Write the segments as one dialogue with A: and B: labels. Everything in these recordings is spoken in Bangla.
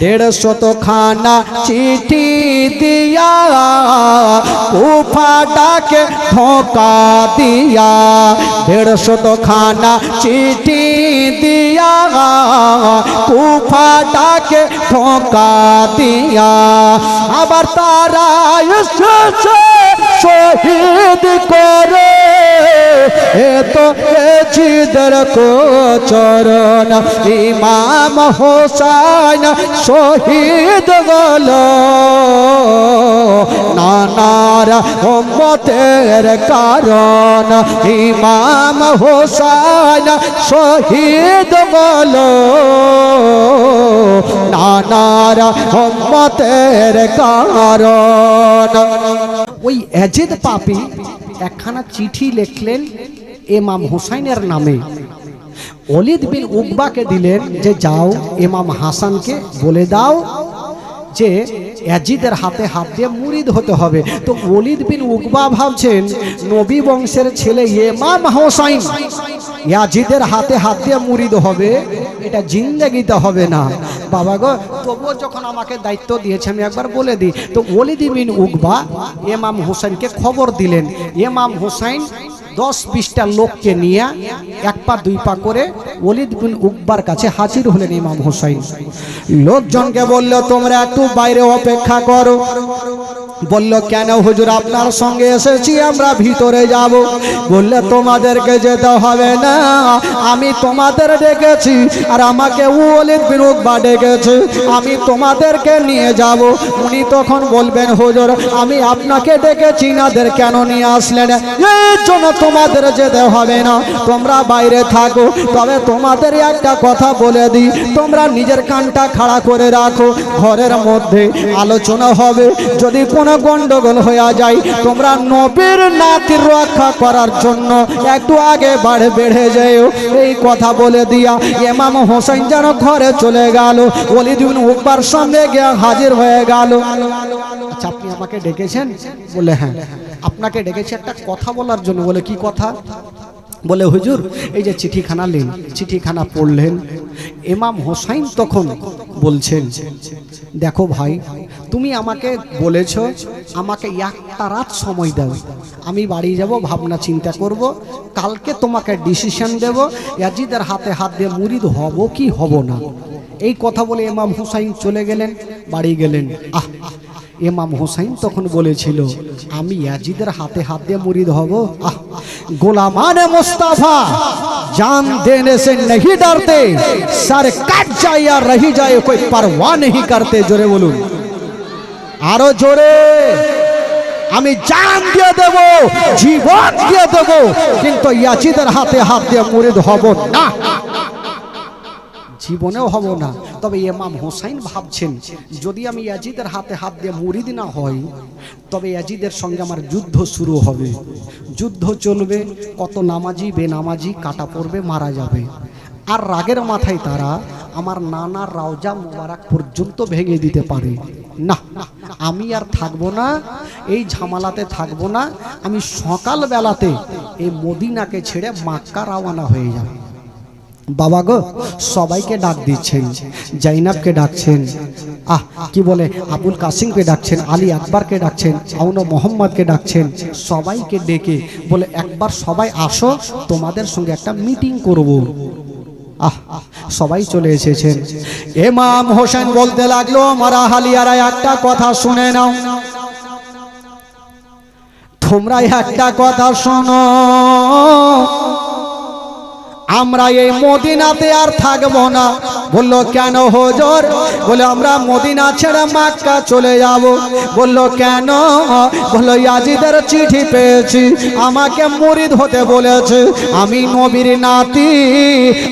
A: দেড়শো তো খানা চিঠি দিয়া কুফাটাকে ধোকা দিয়া দেড়শো তো খানা চিঠি দিয়া কুফাটাকে ধোকা দিয়া। আবার তারা শহীদ করে। এ তো কো চরণ। ইমাম হোসাইন শহীদ গল নানার উম্মতের কারণ। ইমাম হোসাইন শহীদ গল নানার উম্মতের কারণ। ওই এজিদ পাপি একখানা চিঠি লিখলেন এমাম হুসাইনের নামে। অলিদ বিন উকবাকে দিলেন যে, যাও এমাম হাসানকে বলে দাও যে অ্যাজিদের হাতে হাত দিয়ে মুরিদ হতে হবে। তো ওলিদ বিন উকবা ভাবছেন, নবী বংশের ছেলে এমাম হোসাইন, ইয়াজিদের হাতে হাত দিয়ে মুরিদ হবে, এটা জিন্দেগিতে হবে না। বাবা গো, তবুও যখন আমাকে দায়িত্ব দিয়েছে, আমি একবার বলে দিই, তো ওলিদ বিন উকবা এমাম হোসেনকে খবর দিলেন। এমাম হোসাইন দশ বিশটা লোককে নিয়ে এক পা, দুই পা করে ওলিদ বিন উকবার কাছে হাজির হলেন ইমাম হোসাইন। লোকজনকে বলল, তোমরা একটু বাইরে অপেক্ষা করো। বলল, কেন হুজুর আপনার সঙ্গে এসেছি? আমরা ভিতরে যাব। বললে, তোমাদেরকে যেতে হবে না। আমি তোমাদের ডেকেছি আর আমাকে ওলিদ বিন উকবা ডেকেছে। আমি তোমাদেরকে নিয়ে যাব। উনি তখন বলবেন, হুজুর, আমি আপনাকে ডেকেছি নাদের কেন নিয়ে আসলেন? এই জন্য তোমাদের যেতে হবে না। তোমরা বাইরে থাকো। তবে তোমাদের একটা কথা বলে দিই। তোমরা নিজের কানটা খাড়া করে রাখো। ঘরের মধ্যে আলোচনা হবে। যদি কোনো গন্ডগোল হয়ে যায়। তোমরা নবীর নাতির রক্ষা করার জন্য একটু আগে বাড়ে বেড়ে যেও। এই কথা বলে দিয়া এমাম হোসেন যেন ঘরে চলে গেল। অলিদিন উকবার সঙ্গে গিয়ে হাজির হয়ে গেল। আচ্ছা আপনি আমাকে ডেকেছেন? বলে হ্যাঁ। আপনাকে ডেকেছি একটা কথা বলার জন্য বলে কি কথা? বলে, হুজুর, এই যে চিঠিখানা নেন। চিঠিখানা পড়লেন। এমাম হোসাইন তখন বলছেন, দেখো ভাই, তুমি আমাকে বলেছ, আমাকে একটা রাত সময় দাও। আমি বাড়ি যাব, ভাবনা চিন্তা করব, কালকে তোমাকে ডিসিশন দেব, ইয়াজিদের হাতে হাত দিয়ে মুরিদ হব কি হব না? এই কথা বলে এমাম হুসাইন চলে গেলেন, বাড়ি গেলেন। আহ এমাম হোসাইন তখন বলেছিল, আমি ইয়াজিদের হাতে হাত দিয়ে মুরিদ হব? আহ গোলামানে মুস্তাফা जान देने से नहीं डरते सर कट जाए या रही जाए कोई परवाह नहीं करते জোরে বলুন আরো জোরে আমি জান দিয়ে দেব জীবন দিয়ে দেব কিন্তু ইয়াজিদের হাতে হাত দিয়ে মুরিদ হব না জীবনেও হব না। তবে ইমাম হোসাইন ভাবছেন, যদি আমি ইয়াজিদের হাতে হাত দিয়ে মুরিদ না হই তবে ইয়াজিদের সঙ্গে আমার যুদ্ধ শুরু হবে। যুদ্ধ চলবে, কত নামাজি, বেনামাজি কাটা পড়বে, মারা যাবে। আর রাগের মাথায় তারা আমার নানা রাওজা মোবারক পর্যন্ত ভেঙে দিতে পারে। না, আমি আর থাকব না, এই ঝামালাতে থাকব না, আমি সকাল বেলাতে এই মদিনাকে ছেড়ে মাক্কা রওনা হয়ে যাব। বাবা গো, সবাইকে ডাক দিচ্ছেন, জাইনাবকে ডাকছেন। আহ, কি বলে, আবুল কাসিমকে ডাকছেন, আলী আকবরকে ডাকছেন, আউনো মোহাম্মদকে ডাকছেন, সবাইকে ডেকে বলে, একবার সবাই আসো, তোমাদের সঙ্গে একটা মিটিং করব। আহ, সবাই চলে এসেছেন। এমাম হোসেন বলতে লাগল মারা হালিয়ারা একটা কথা শুনে নাও। তোমরা একটা কথা শোনো। আমরা এই মদিনাতে আর থাকব না। বলল, কেন হজর? বলে আমরা মদিনা ছেড়ে মাক্কা চলে যাব। বলল, কেন? বলল, ইয়াজিদের চিঠি পেয়েছি। আমাকে মুরিদ হতে বলেছে। আমি নবীর নাতি।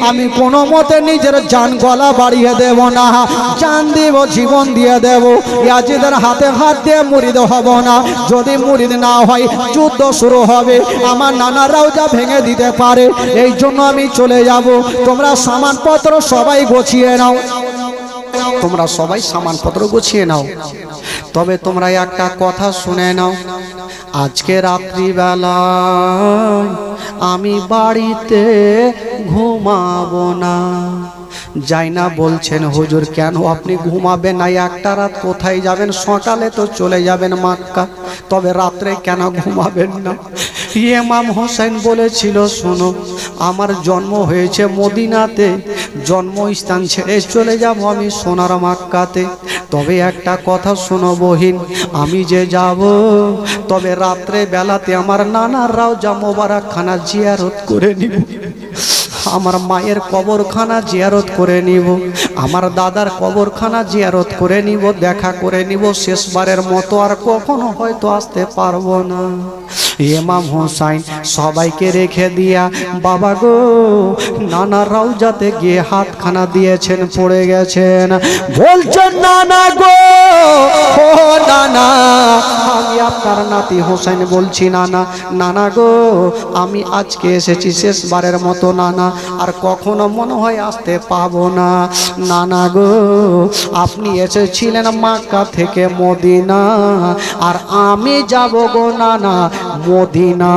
A: আমি কোনো মতে নিজের জান গলা বাড়িয়ে দেব না। জান দিব, জীবন দিয়ে দেব। ইয়াজিদের হাতে হাত দিয়ে মুরিদ হব না। যদি মুরিদ না হয়, যুদ্ধ শুরু হবে। আমার নানারাও যা ভেঙে দিতে পারে। এই জন্য আমি চলে যাব। তোমরা সামানপত্র সবাই গোছিয়ে নাও। তোমরা সবাই সামানপত্র গুছিয়ে নাও। তবে তোমরা একটা কথা শুনে নাও। আজকে রাত্রিবেলা আমি বাড়িতে ঘুমাবো না। যাই না বলছেন, হুজুর, কেন আপনি ঘুমাবেন না? একটা রাত কোথায় যাবেন? সকালে তো চলে যাবেন মাক্কা। তবে রাত্রে কেন ঘুমাবেন না? ইমাম হোসেন বলেছিল, শোনো, আমার জন্ম হয়েছে মদিনাতে। জন্মস্থান ছেড়ে চলে যাব আমি সোনার মাক্কাতে। তবে একটা কথা শোনো বহিন, আমি যে যাব, তবে রাত্রে বেলাতে আমার নানার রাওজা মোবারকখানা জিয়ারত করে নিব। আমার মায়ের কবরখানা জিয়ারত করে নিব। আমার দাদার কবরখানা জিয়ারত করে নিব, দেখা করে নিব। শেষবারের মতো আর কখনো হয়তো আসতে পারব না। ইমাম হোসাইন সবাইকে রেখে দিয়া, বাবা গো, নানা রাউজাতে গিয়ে হাতখানা দিয়েছেন, পড়ে গেছেন। বলছেন, নানা গো আপনার নাতি হোসেন বলছি, নানা নানা গো, আমি আজকে এসেছি শেষবারের মতো, নানা, আর কখনো মনে হয় আসতে পাবো না। নানা গো, আপনি এসেছিলেন মাক্কা থেকে মদিনা, আর আমি যাব গো, নানা, মদিনা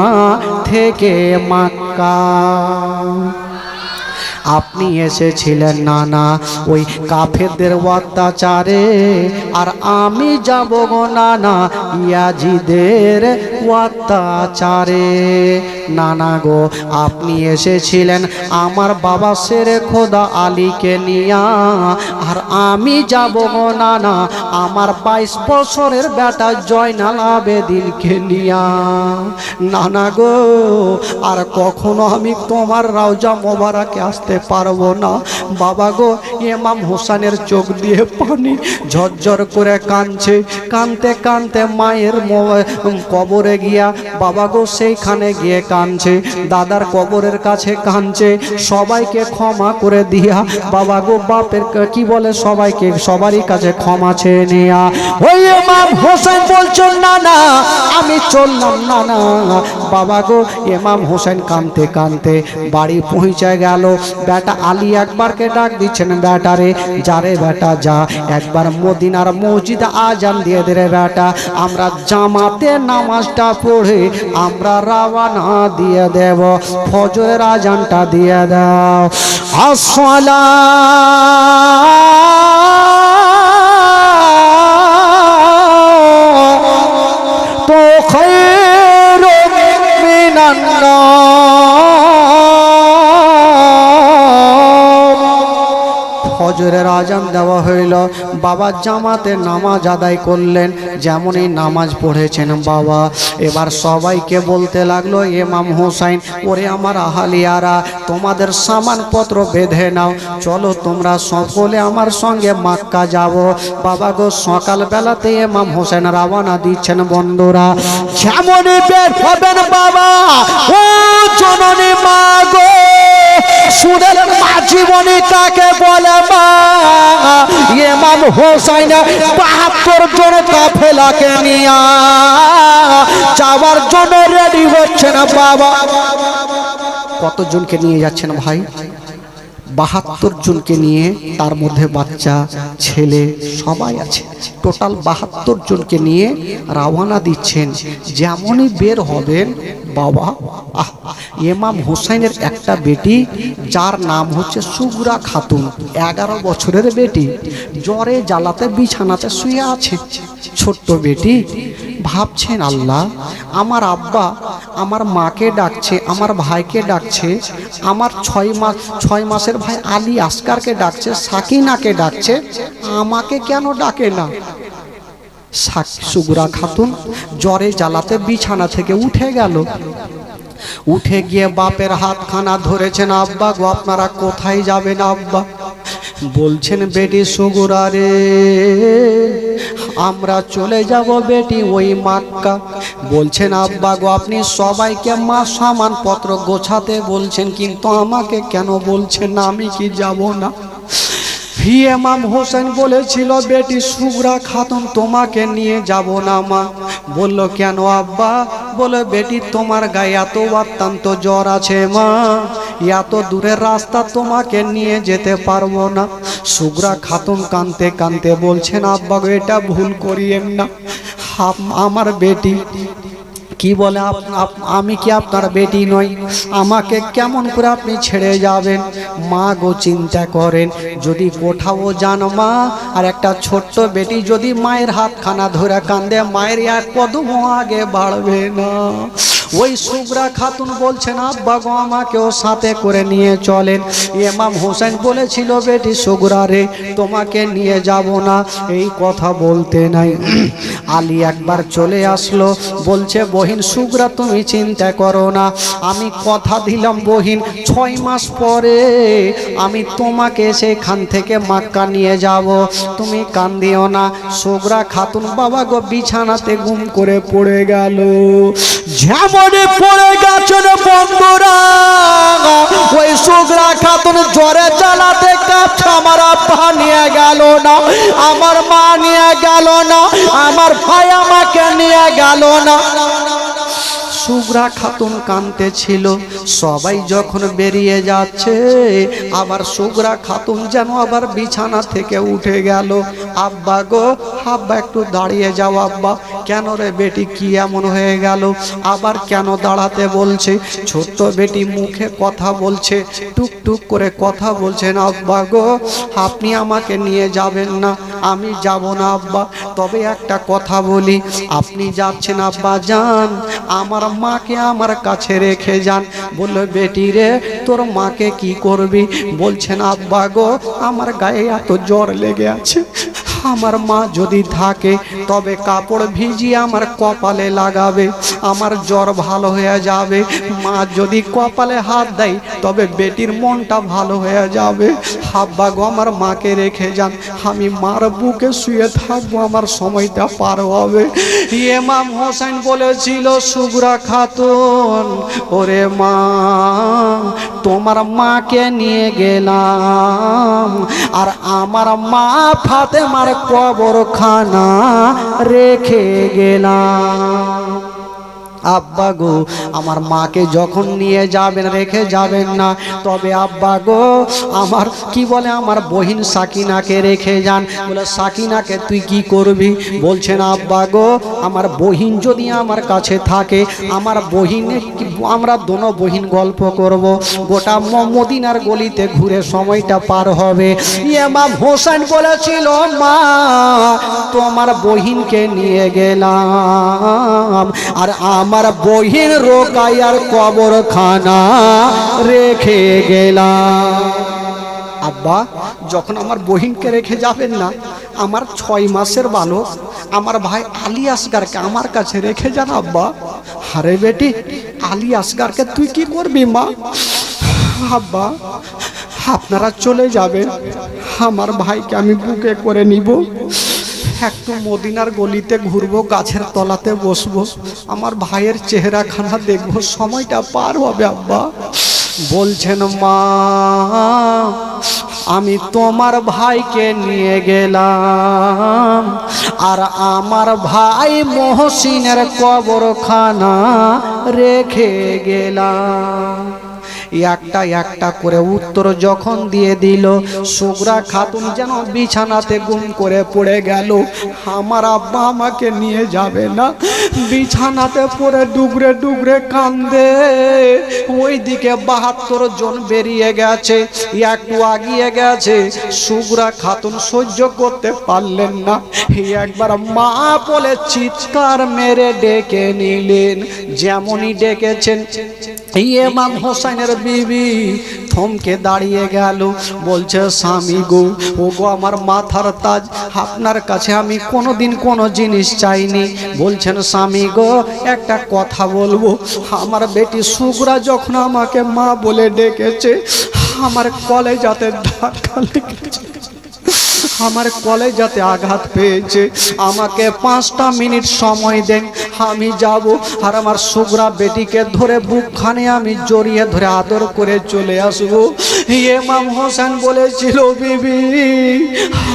A: থেকে মাক্কা। আপনি এসেছিলেন না না ওই কাফেরদের অত্যাচারে। আর আমি যাব গো না না ইয়াজিদের অত্যাচারে। নানা গো, আপনি এসেছিলেন আমার বাবা সেরে খোদা আলীকে নিয়া। আর আমি যাব গো না আমার বাইশ বছরের বেটা জয়নাল আবেদিনকে নিয়া। নানা গো, আর কখনো আমি তোমার রাউজা মোবারকে আসতে পারব না। বাবা গো এমাম হোসেনের চোখ দিয়ে পানি ঝরঝর করে কাঁদছে। কানতে কানতে মায়ের কবরে গিয়া বাবা গো সেইখানে গিয়ে কাঁদছে দাদার কবরের কাছে কাঁদছে সবাইকে ক্ষমা করে দিয়া, বাবা গো বাপের ক- বলে সবাইকে? সবারই কাছে ক্ষমা চেয়ে নেয়া। ওই ইমাম হোসেন চললাম না না। বাবা গো, ইমাম হোসেন কানতে কানতে বাড়ি পৌঁছে গেল। বেটা আলী একবারকে ডাক দিচ্ছেন বেটারে যারে বেটা, যা। একবার মদিনার মসজিদ আজান দিয়ে দে রে বেটা। আমরা জামাতে নামাজটা পড়ে আমরা রাওয়ানা দিয়ে দেব। ফজরের আজানটা দিয়ে দাও। খৈর ফজরের আজান দেওয়া হইল। বাবা জামাতে নামাজ আদায় করলেন, যেমনই নামাজ পড়েছেন বাবা। এবার সবাইকে বলতে লাগল এমাম হোসাইন, ওরে আমার আহালিয়ারা, তোমাদের সামানপত্র বেঁধে নাও। চলো তোমরা সকলে আমার সঙ্গে মাক্কা যাব। বাবা গো, সকালবেলাতে এমাম হোসেন রাওয়ানা দিচ্ছেন বন্ধুরা। যেমনই বের হবেন বাবা, ও জননী মা গো। সুরের মা জীবনী কাকে বলে, মা হোসাইন বাহাত্তর জন কাফেলাকে নিয়া যাওয়ার জন্য রেডি হচ্ছেন, বাবা। কতজনকে নিয়ে যাচ্ছেন ভাই? বাহাত্তর জনকে নিয়ে তার মধ্যে বাচ্চা, ছেলে সবাই আছে। টোটাল বাহাত্তর জনকে নিয়ে রাওয়ানা দিচ্ছেন। যেমনই বের হবেন বাবা আহ, ইমাম হোসাইনের একটা বেটি যার নাম হচ্ছে সুগুরা খাতুন এগারো বছরের বেটি। জ্বরে জ্বালাতে বিছানাতে শুয়ে আছে। ছোট্ট বেটি ভাবছেন আল্লাহ আমার আব্বা আমার মাকে ডাকছে আমার ভাইকে ডাকছে আমার ছয় মাস ছয় মাসের ভাই আলী আসকারকে ডাকছে সাকিনাকে ডাকছে আমাকে কেন ডাকে না? সুগুরা খাতুন, জ্বরে জ্বালাতে বিছানা থেকে উঠে গেল। উঠে গিয়ে বাপের হাতখানা ধরেছেন, আব্বা গো, আপনারা কোথায় যাবেন আব্বা? বলছেন, বেটি সুগুরা রে, আমরা চলে যাব বেটি ওই মাক্কা বলছেন, আব্বা গো, আপনি সবাইকে মা সামানপত্র গোছাতে বলছেন, কিন্তু আমাকে কেন বলছেন আমি কি যাব না? ইমাম হোসেন বলেছিল, বেটি সুগরা খাতুন, তোমাকে নিয়ে যাব না মা। বলল, কেন আব্বা? বলে, বেটি, তোমার গায়ে এত অত্যন্ত জ্বর আছে মা। এত দূরের রাস্তা তোমাকে নিয়ে যেতে পারব না। সুগরা খাতুন কানতে কানতে বলছেন, আব্বা এটা ভুল করিয়েন না। আমার বেটি কি বলে আমি কি আপনার বেটি নই? আমাকে কেমন করে আপনি ছেড়ে যাবেন? মা গো চিন্তা করেন, যদি কোথাও যান মা, আর একটা ছোট্ট বেটি যদি মায়ের হাতখানা ধরে কান্দে, মায়ের এক কদম আগে বাড়বে না। ওই সুগরা খাতুন বলছেন, আব্বা গো, আমাকেও সাথে করে নিয়ে চলেন। ইমাম হোসেন বলেছিল, বেটি সুগরা রে, তোমাকে নিয়ে যাব না। এই কথা বলতে নাই। আলী একবার চলে আসলো, বলছে, বহিন সুগরা, তুমি চিন্তা করো না। আমি কথা দিলাম, বহিন, ছয় মাস পরে আমি তোমাকে সেখান থেকে মাক্কা নিয়ে যাব। তুমি কান্দিও না। সুগরা খাতুন বাবা গো বিছানাতে গুম করে পড়ে গেল। যেমন পড়ে গেছেন বন্ধুরা, ওই সুগরা খাতুন জ্বরে চালাতে কাছে আমার আব্বা নিয়ে গেল না, আমার মা নিয়ে গেল না, আমার ভাই আমাকে নিয়ে গেল না। সুগরা খাতুন কানতে ছিল সবাই যখন বেরিয়ে যাচ্ছে, আবার সুগরা খাতুন যেন আবার বিছানা থেকে উঠে গেল। আব্বা গো, আব্বা একটু দাঁড়িয়ে যাও আব্বা। কেন রে বেটি, কি এমন হয়ে গেল? আবার কেন দাঁড়াতে বলছে? ছোট্ট বেটি মুখে কথা বলছে, টুক টুক করে কথা বলছেন আব্বা গো। আপনি আমাকে নিয়ে যাবেন না, আমি যাব না আব্বা। তবে একটা কথা বলি, আপনি যাচ্ছেন আব্বা, যান। আমার মাকে আমার কাছে রেখে যান। বলল, বেটি রে, তোর মাকে কি করবি? বলছেন, আব্বা গো, আমার গায়ে এত জ্বর লেগে আছে। আমার মা যদি থাকে, তবে কাপড় ভিজিয়ে আমার কপালে লাগাবে, আমার জ্বর ভালো হয়ে যাবে। মা যদি কপালে হাত দেয়, তবে বেটির মনটা ভালো হয়ে যাবে। হাব্বা গো, আমার মাকে রেখে যান, আমি মার বুকে শুয়ে থাকব, আমার সময়টা পার হবে। ইমাম হোসেন বলেছিল, সুগরা খাতুন, ওরে মা, তোমার মাকে নিয়ে গেলাম, আর আমার মা ফাতেমার কবরখানা রেখে গেলাম। আব্বা গো, আমার মাকে যখন নিয়ে যাবেন, রেখে যাবেন না, তবে আব্বা গো, আমার, কি বলে, আমার বহিন সাকিনাকে রেখে যান। বলে, সাকিনাকে তুই কি করবি? বলছেন, আব্বা গো, আমার বহিন যদি আমার কাছে থাকে, আমার বহিনে আমরা দোনো বহিন গল্প করব। গোটা মদিনার গলিতে ঘুরে সময়টা পার হবে। ইমাম হোসেন বলেছিল, মা, তোমার বহিনকে নিয়ে গেলাম। আর আমার বহিন রোকাইয়ার কবরখানা রেখে গেলাম। আব্বা, যখন আমার বহিনকে রেখে যাবেন না, আমার ছয় মাসের বালক, আমার ভাই আলী আসগারকে আমার কাছে রেখে যান আব্বা। আরে বেটি, আলী আসগারকে তুই কি করবি মা? আব্বা, আপনারা চলে যাবেন, আমার ভাইকে আমি বুকে করে নিব। একটু মদিনার গলিতে ঘুরবো, গাছের তলাতে বসবো। আমার ভাইয়ের চেহারা চেহারাখানা দেখব, সময়টা পার হবে, আব্বা। বলছেন, মা, আমি তোমার ভাইকে নিয়ে গেলাম। আর আমার ভাই মহসিনের কবরখানা রেখে গেলাম। একটা একটা করে উত্তর যখন দিয়ে দিল, সুগরা খাতুন যেন বিছানাতে গুম করে পড়ে গেল। আমার আব্বা আমাকে নিয়ে যাবে না। বিছানাতে পড়ে ডুগরে ডুগরে কান্দে। ওইদিকে বাহাত্তর জন বেরিয়ে গেছে, একটু আগিয়ে গেছে। সুগরা খাতুন সহ্য করতে পারলেন না। একবার মা বলে চিৎকার মেরে ডেকে নিলেন, যেমনই ডেকেছেন। ইমাম হোসেনের বিবি, থমকে দাঁড়িয়ে গেল। বলছে, স্বামী গো ও গো আমার মাথার তাজ, আপনার কাছে আমি কোনোদিন কোনো জিনিস চাইনি। বলছেন, স্বামী গো, একটা কথা বলব। আমার বেটি সুগরা যখন আমাকে মা বলে ডেকেছে, আমার কলেজাতে ধাক্কা লেগেছে। আমার কলেজাতে আঘাত পেয়েছে। আমাকে পাঁচটা মিনিট সময় দেন, আমি যাব। আর আমার সুগরা বেটিকে ধরে বুকখানে আমি জড়িয়ে ধরে আদর করে চলে আসব। ইমাম হোসেন বলেছিল, বিবি,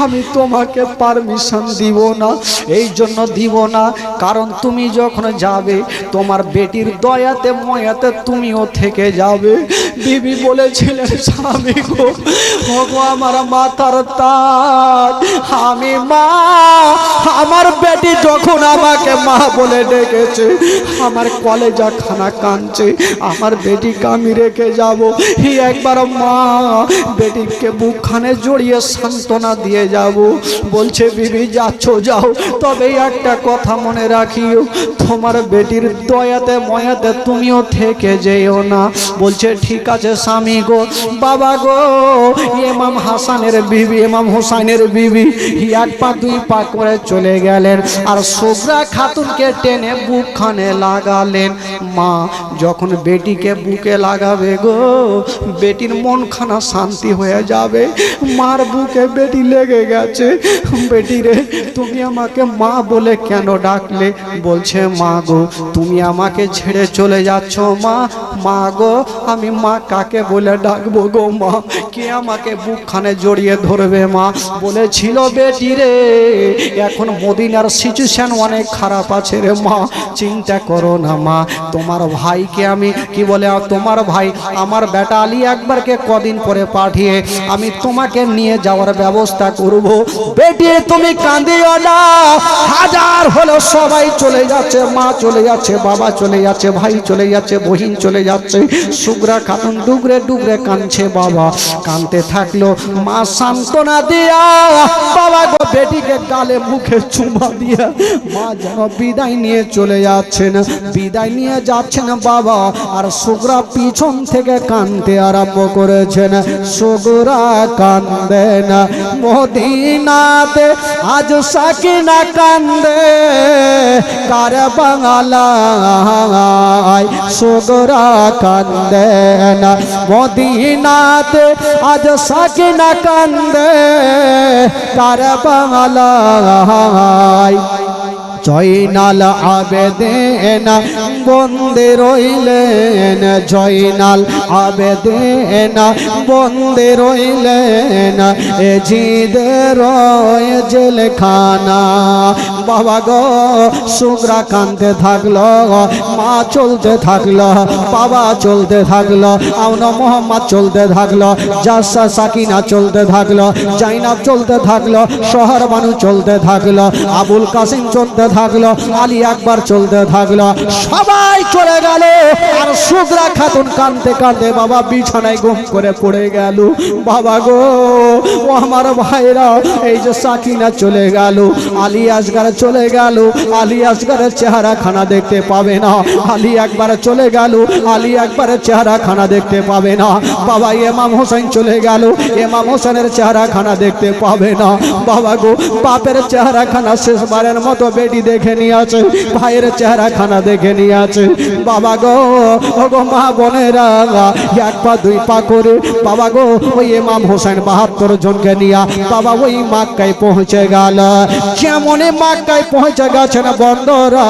A: আমি তোমাকে পারমিশন দিব না, এই জন্য দিব না। কারণ তুমি যখন যাবে, তোমার বেটির দয়াতে, ময়াতে তুমিও থেকে যাবে। বিবি বলেছিলেন, স্বামী গো আমার মাথার তা আমি মা। আমার বেটি যখন আমাকে মা বলে ডেকেছে, আমার কলেজা খানা আমার আমি রেখে যাব। হি, একবার মা, বেটিকে বুকখানে জড়িয়ে সান্ত্বনা দিয়ে যাব। বলছে, বিবি, যাচ্ছ, যাও। তবে একটা কথা মনে রাখিও, তোমার বেটির দয়াতে, ময়াতে তুমিও থেকে যেও না। বলছে, ঠিক আছে স্বামী গো, বাবা গো এমাম হাসানের বিবি এমাম হোসাইনের বিবি। এক পা, দুই পা করে চলে গেলেন। আর সোবরা খাতুনকে টেনে বুকখানে লাগালেন। মা, যখন বেটিকে বুকে লাগাবে গো, বেটির মনখানা শান্তি হয়ে যাবে। মার বুকে বেটি লেগে গেছে। বেটি রে, তুমি আমাকে মা বলে কেন ডাকলে? বলছে, মা গো, তুমি আমাকে ছেড়ে চলে যাচ্ছ, মা। মা গো, আমি মা কাকে বলে ডাকবো গো, মা? কে আমাকে বুকখানে জড়িয়ে ধরবে, মা? বলেছিল বেটি রে, এখন মদিনার সিচুয়েশন অনেক খারাপ আছে রে মা, চিন্তা করো না মা, তোমার ভাইকে আমি কি বলে তোমার ভাই আমার বেটা আলী একবারকে কদিন পরে পাঠিয়ে আমি তোমাকে নিয়ে যাওয়ার ব্যবস্থা করব। বেটি, তুমি কাঁদিও না হাজার হলো, সবাই চলে যাচ্ছে, মা চলে যাচ্ছে, বাবা চলে যাচ্ছে, ভাই চলে যাচ্ছে, বহিন চলে যাচ্ছে। সুগরা খাতুন ডুগরে ডুগরে কাঁদছে বাবা, কাঁদতে থাকল, মা সান্ত্বনা দিয়া, বাবা গো বেটিকে গালে মুখে চুমা দিয়া, মা যেন বিদায় নিয়ে চলে যাচ্ছেন, বিদায় নিয়ে যাচ্ছেন বাবা, আর সুগরা পিছন থেকে কানতে আরম্ভ করেছেন। সুগরা কান্দে না, মদিনাতে আজ সাকিনা কান্দে কার বাঙালায় সুগরা কান্দে না। মদিনাতে আজ সাকিনা কান্দে, কার বাঙালায় জয়নাল আবেদেন, বন্দে রইলেন জয়নাল আবেদেন, বন্দে রইলেন এ জিদে রয় জেলখানা। বাবা গো সুগ্রা কানতে থাকল, মা চলতে থাকল, বাবা চলতে থাকল, আউনা মোহাম্মদ চলতে থাকল, জাসা সাকিনা চলতে থাকল জাইনাব চলতে থাকল, শহর বানু চলতে থাকল, আবুল কাসিম চলতে থাকল, আলী আকবর চলতে থাকল, সবাই চলে গেল। আর সুগ্রা খাতুন কানতে কানতে বাবা বিছানায় গুম করে পড়ে গেল। বাবা গো, ও আমার ভাইরা, এই যে সাকিনা চলে গেল। আলী আসগার চলে গেল। আলী আসগারের চেহারা খানা দেখতে পাবে না। আলী একবার চলে গেল। আলী একবারের চেহারা খানা দেখতে পাবে না। বাবা এমাম হোসেন চলে গেল। এমাম হোসেনের চেহারা খানা দেখতে পাবে না। বাবা গো, বাপের চেহারা খানা শেষবারের মতো বেটি দেখে নিয়েছে। ভাইয়ের চেহারা খানা দেখে নিয়েছে। বাবা গো গো মা বোনেরা, এক পা, দুই পা করে বাবা গো, ওই এমাম হোসেন বাহাত্তর জনকে নিয়ে বাবা ওই মাক্কায় পৌঁছে গেল। যেমনই মাক্কায় পৌঁছে গেছেন বন্দরা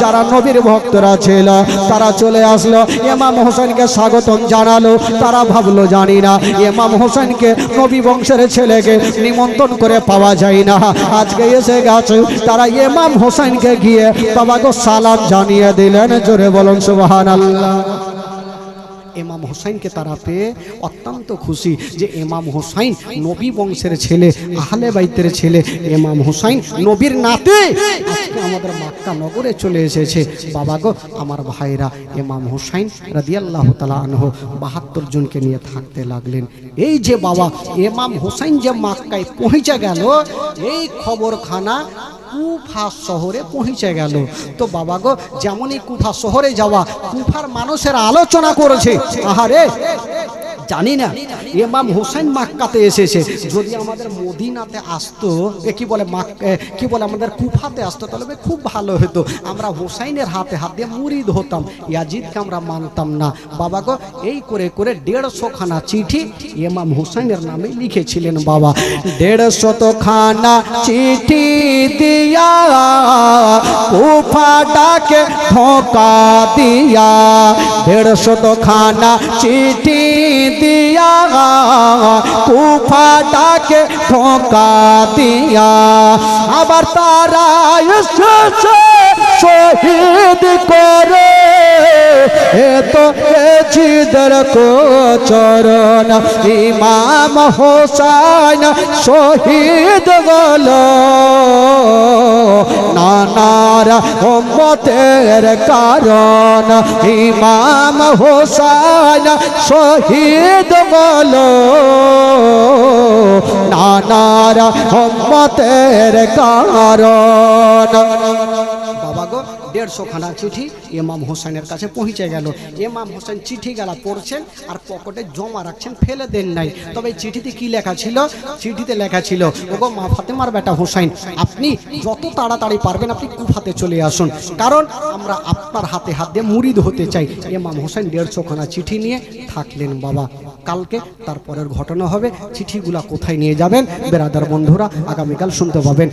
A: যারা নবীর ভক্তরা ছিল, তারা চলে আসলো। এমাম হোসেনকে স্বাগতম জানালো। তারা ভাবলো, জানি না এমাম হোসেনকে নবী বংশের ছেলেকে নিমন্ত্রণ করে পাওয়া যায় না। আজকে এসে গেছে। তারা এমাম হোসেনকে গিয়ে বাবা গো সালাম জানিয়ে দিলেন। জোরে বলুন সুবাহান আল্লাহ এমাম হোসাইনকে তারা পেয়ে অত্যন্ত খুশি যে এমাম হোসাইন নবী বংশের ছেলে, আহলে বাইতের ছেলে। এমাম হোসাইন নবীর নাতে আমাদের মাক্কা নগরে চলে এসেছে। বাবা গো, আমার ভাইরা এমাম হোসাইন রাদিয়াল্লাহু তাআলা আনহু বাহাত্তর জনকে নিয়ে থাকতে লাগলেন। এই যে বাবা এমাম হোসাইন যে মাক্কায় পৌঁছে গেল, এই খবরখানা কুফা শহরে পৌঁছে গেল। তো বাবা গো, যেমনই কুফা শহরে যাওয়া, কুফার মানুষের আলোচনা করেছে, আহারে! জানি না। এমাম হোসেন মাক্কাতে এসেছে। যদি আমাদের মদিনাতে আসতো কি বলে মাক কি বলে আমাদের কুফাতে আসতো, তাহলে খুব ভালো হতো। আমরা হোসাইনের হাতে হাতে মুরিদ হতাম। ইয়াজিদকে আমরা মানতাম না। বাবা গো, এই করে করে দেড়শো খানা চিঠি এমাম হোসেনের নামে লিখেছিলেন বাবা। দেড়শো তো খানা চিঠি দিয়া কুফা ডাকে ধোকা দিয়া দেড়শো তো খানা চিঠি দিয়া কুফা ডাকে ধোকা দিয়া। আবার তারা এসেছে শহীদ করে এ তো এজিদের কোচরণ ইমাম হোসাইন শহীদ গল নানার উম্মতের কারণ। ইমাম হোসাইন শহীদ গল নানার উম্মতের কারণ। দেড়শো খানা চিঠি ইমাম হোসেনের কাছে পৌঁছে গেল। ইমাম হোসেন চিঠি গেলা পড়ছেন আর পকেটে জমা রাখছেন, ফেলে দেন নাই। তবে চিঠিতে কি লেখা ছিল? চিঠিতে লেখা ছিল, ওগো মা ফাতেমার বেটা হোসাইন, আপনি যত তাড়াতাড়ি পারবেন আপনি কুফাতে চলে আসুন। কারণ আমরা আপনার হাতে হাত দিয়ে মুড়িদ হতে চাই। ইমাম হোসেন দেড়শো খানা চিঠি নিয়ে থাকলেন, বাবা, কালকে তারপরের ঘটনা হবে। চিঠিগুলা কোথায় নিয়ে যাবেন? বেরাদার বন্ধুরা, আগামীকাল শুনতে পাবেন।